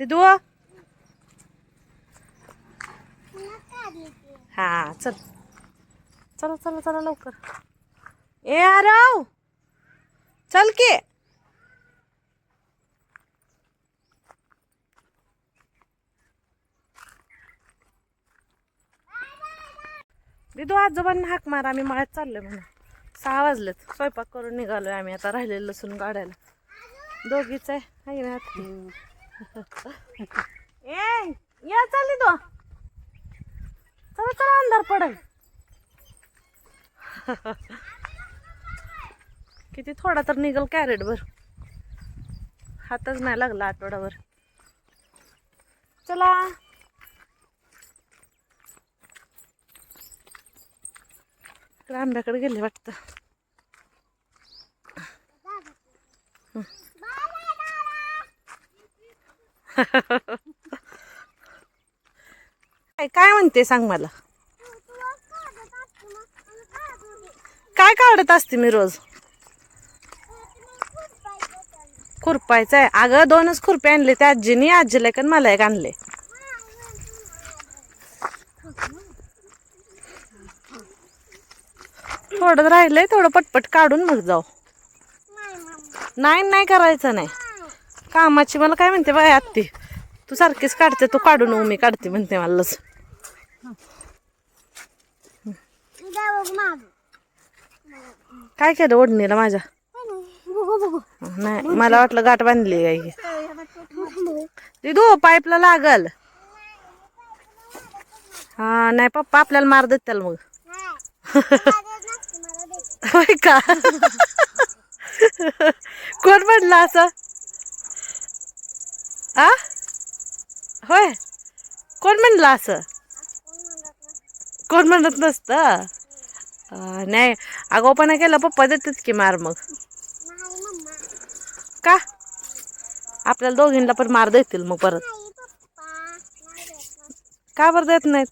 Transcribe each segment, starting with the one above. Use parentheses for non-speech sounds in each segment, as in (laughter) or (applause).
ते दिदू हा चल. चला चला चला लवकर. ए आराव! चल की. दिदू आजोबांना हाक मार आम्ही माळ्यात चाललोय म्हणून. सहा वाजलेत. स्वयंपाक करून निघालोय आम्ही आता राहिलेलं लसूण काढायला. दोघीच आहे ना ए या चालली तो. चला चला अंधार पडेल. किती थोडा तर निघल कॅरेट भर. हातच नाही लागला आठवडाभर. चला. आंब्याकडे गेले वाटतं. काय काय म्हणते सांग मला? काय काढत असते मी रोज? खुरपायचं आहे अगं दोनच खुरपे आणले त्या आजीनी आजीला एक मला एक आणले. थोडं राहिलंय थोडं पटपट काढून मग जाऊ. नाही नाही करायचं नाही. कामाची मला काय म्हणते बाय आत्ती? तू सारखीच काढते तू काढून मी काढते म्हणते मला लस. काय केलं ओढणीला माझ्या? नाही मला वाटलं गाठ बांधली आहे दिदू पाईपला लागल. हा नाही पप्पा आपल्याला मार देत त्याला मग. होय का? कोण म्हणलं असं? आ? होय. कोण म्हणलं असं? कोण म्हणत नसतं? नाही. आगोपणा केला पप्पा देतात की मार मग. का? आपल्याला दोघींना पण मार देतील मग परत. का बरं देत नाहीत?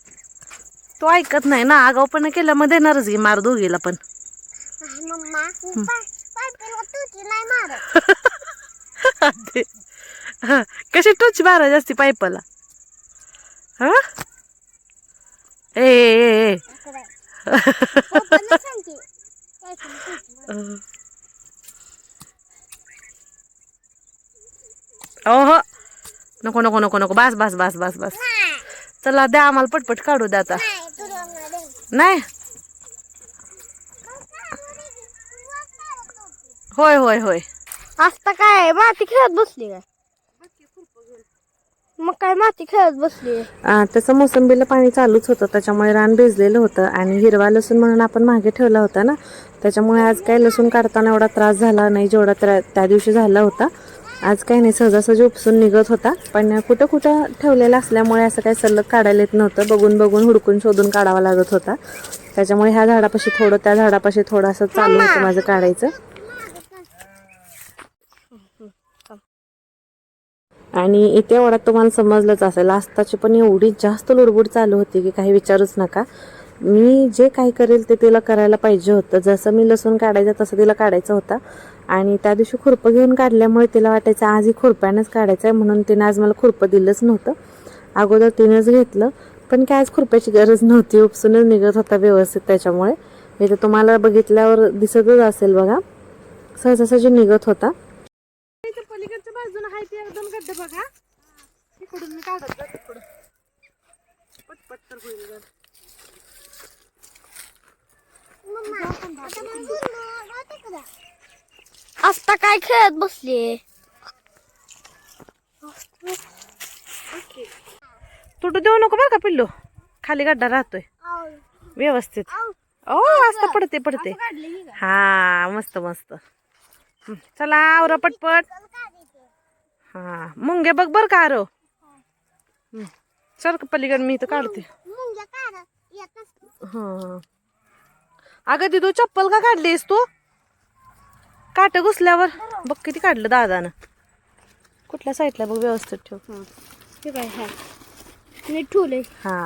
तो ऐकत नाही ना? आगाऊपणा केला मग देणारच घे मार दोघीला पण. ते- (laughs) हा, कशी टोच मारा जास्ती पाईपाला? हा? ए ए, ए, ए. ओहो. नको नको नको नको. बस बस बस बस बस. चला द्या आम्हाला पटपट काढू द्या आता. नाही? होय होय होय. आता काय माती खेळत बसली काय? मग काय माती खेळत बसली तसं मोसंबीला पाणी चालूच होतं त्याच्यामुळे रान भिजलेलं होतं आणि हिरवा लसूण म्हणून आपण मागे ठेवला होता ना त्याच्यामुळे आज काही लसूण काढताना एवढा त्रास झाला नाही जेवढा त्रा त्या दिवशी झाला होता. आज काही नाही सहजासहजी उपसून निघत होता पण कुठं कुठं ठेवलेला असल्यामुळे असं काही सलग काढायला येत नव्हतं. बघून बघून हुडकून शोधून काढावा लागत होता. त्याच्यामुळे ह्या झाडापाशी थोडं त्या झाडापाशी थोडं असं चालू होतं माझं काढायचं. आणि इथे एवढा तुम्हाला समजलंच असेल आस्ताची पण एवढी जास्त लुडबुड चालू होती की काही विचारूच नका. मी जे काही करेल ते तिला करायला पाहिजे होतं. जसं मी लसूण काढायचं तसं तिला काढायचं होतं. आणि त्या दिवशी खुरपं घेऊन काढल्यामुळे तिला वाटायचं आज ही खुरप्यानंच काढायचं आहे म्हणून तिने आज मला खुरपं दिलंच नव्हतं. अगोदर तिनंच घेतलं पण काय आज खुरप्याची गरज नव्हती. उपसूनच निघत होता व्यवस्थित त्याच्यामुळे. म्हणजे तुम्हाला बघितल्यावर दिसतच असेल बघा. सहजासहजी निघत होता पलीकडच्या बाजूला आहे ते एकदम गड्डे बघा. तिकडून मी काढत जा तिकडून पटपट तर होईल जरा. आता काय खेळत बसली? तुटू देऊ नको बरं का पिल्लू? खाली गड्डा राहतोय. व्यवस्थित. ओ वाजता पडते पडते. हा मस्त मस्त. चला आवरा पटपट. हा. मुंगे बघ बर का आरो. चल पलीकडे मी इथं काढते. हा. अगं दिदू चप्पल का काढलीस तू? काट घुसल्यावर. बघ किती काढलं दादानं. कुठल्या साईडला बघ व्यवस्थित ठेव. ते काय हा. नीट ठेवले हा.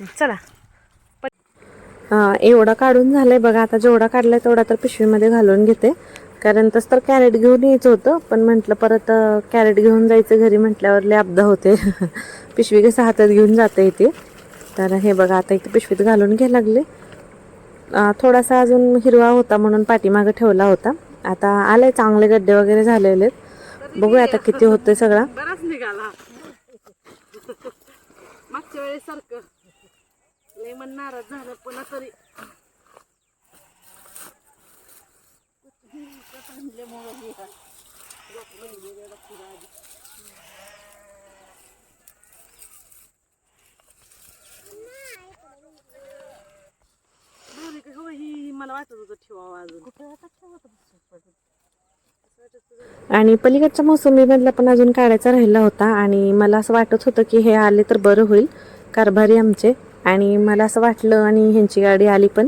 चला. हा, एवढा काढून झालाय बघा. आता जेवढा काढलाय तेवढा तर पिशवीमध्ये घालून घेते. कारण तसं तर कॅरेट घेऊन यायचं होतं पण म्हटलं परत कॅरेट घेऊन जायचं घरी म्हटल्यावर लय होते (laughs) पिशवी कसं हातात घेऊन जाता येते तर हे बघा आता इथे पिशवीत घालून घ्यायला लागले. थोडासा अजून हिरवा होता म्हणून पाठीमागं ठेवला होता. आता आले चांगले गड्डे वगैरे झालेले आहेत. बघूया आता किती होतोय सगळा. बराच निघाला. (laughs) मागच्या वेळेस सारखं लय झालं पण तरी दोन्ही का हो ही मला वाटत होतं ठेवावं अजून आणि पलीकडच्या मोसंबीमधला पण अजून काढायचा राहिला होता आणि मला असं वाटत होतं की हे आले तर बरं होईल. कारभारी आमचे. आणि मला असं वाटलं आणि ह्यांची गाडी आली पण.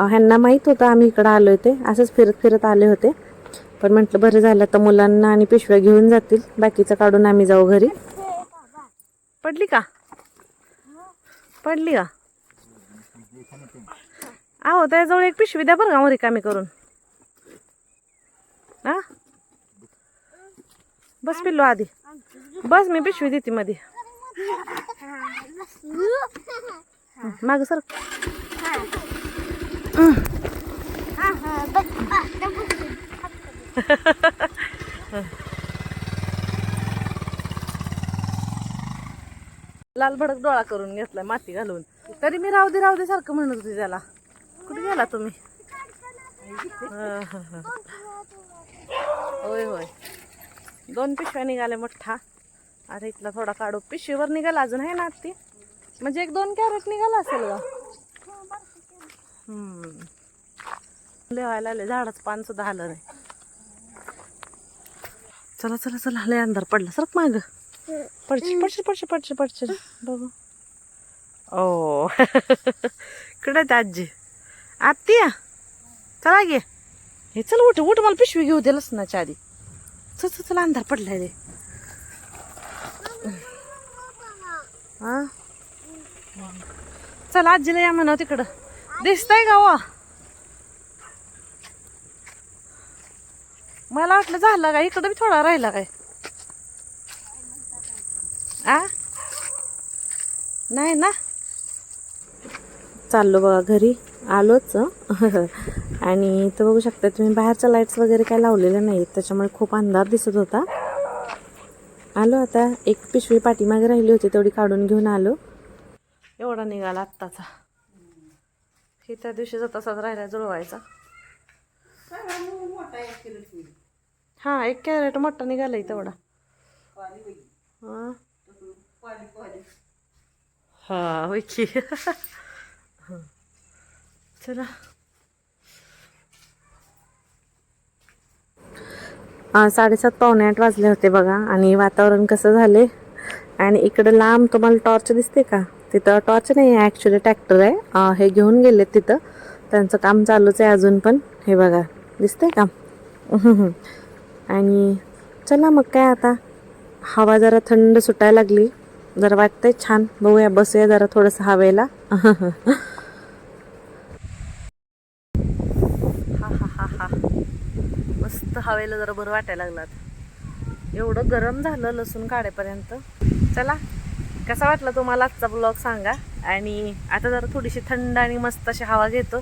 ह्यांना माहीत होतं आम्ही इकडं आलो होते असंच फिरत फिरत आले होते. पण म्हटलं बरं झालं तर मुलांना आणि पिशव्या घेऊन जातील बाकीचं काढून आम्ही जाऊ घरी. पडली का? पडली का? आहो त्याजवळ एक पिशवी द्या बरं का मग रिकामी करून. हा? बस पिल्लो आधी. बस मी पिशवी देते मध्ये माग सर. (laughs) लाल भडक डोळा करून घेतलाय माती घालून. तरी मी राहू दे राहू दे सारखं म्हणत होती त्याला. कुठे गेला तुम्ही? (laughs) होय होय. दोन पिशव्या निघाल्या मोठा अरे इथला थोडा काढू. पिशवीवर निघाला अजून आहे ना ती? म्हणजे एक दोन कॅरेट निघाला असेल का हम्म. लिहायला झाडाचं पान सुद्धा आलं नाही. चला चला चला. लय अंधार पडला. सरक माग. पडशी पडशी पडशी पडशी पडशी बघू. ओ. कडे आजी. आत्ती या. चला गे. हे चल उठ उठ. मला पिशवी घेऊ दे लसणाच्या आधी. चल चल चल. अंधार पडलाय रे. हा चल आजीला या म्हणा तिकडं. दिसतंय का वा? मला वाटलं झालं का इकडं बी थोडा राहिला काय? आ? नाही ना? चाललो बघा घरी. आलोच. आणि इथं बघू शकता तुम्ही बाहेरच्या लाईट्स वगैरे काय लावलेल्या नाहीत. त्याच्यामुळे खूप अंधार दिसत होता. आलो आता. एक पिशवी पाठीमागे राहिली होती तेवढी काढून घेऊन आलो. एवढा निघाला आत्ताचा. हे त्या दिवशीचा तसाच राहिला जुळवायचा. हा एक कॅरेट मोठा निघालाय तेवढा. हा. हा होय की. चला. साडेसात पावणे आठ वाजले होते बघा आणि वातावरण कसं झाले आणि इकडं लांब तुम्हाला टॉर्च दिसते का? तिथं टॉर्च नाही आहे ॲक्च्युली ट्रॅक्टर आहे. हे घेऊन गेले तिथं. त्यांचं काम चालूच आहे अजून पण. हे बघा दिसतंय का? (laughs) आणि चला मग काय आता? हवा जरा थंड सुटायला लागली. जरा वाटतंय छान. बघूया बसूया जरा थोडंसं हवेला. हा हा हा हा मस्त हवेला जरा बरं वाटायला लागलात एवढं गरम झालं लसूण काढेपर्यंत. चला. कसा वाटला तुम्हाला आजचा ब्लॉग सांगा. आणि आता जरा थोडीशी थंड आणि मस्त अशी हवा घेतो.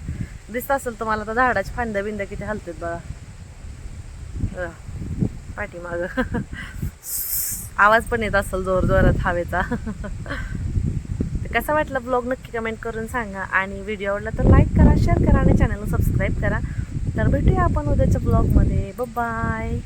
दिसत असेल तुम्हाला तर झाडाची फांद्या बिंद्या किती हलतात बघा. पाठीमाग. (laughs) आवाज पण येत असेल जोर जोरात हवेचा. (laughs) तर कसा वाटला ब्लॉग नक्की कमेंट करून सांगा. आणि व्हिडिओ आवडला तर लाईक करा शेअर करा आणि चॅनलला सबस्क्राईब करा. तर भेटूया आपण उद्याच्या ब्लॉगमध्ये बाय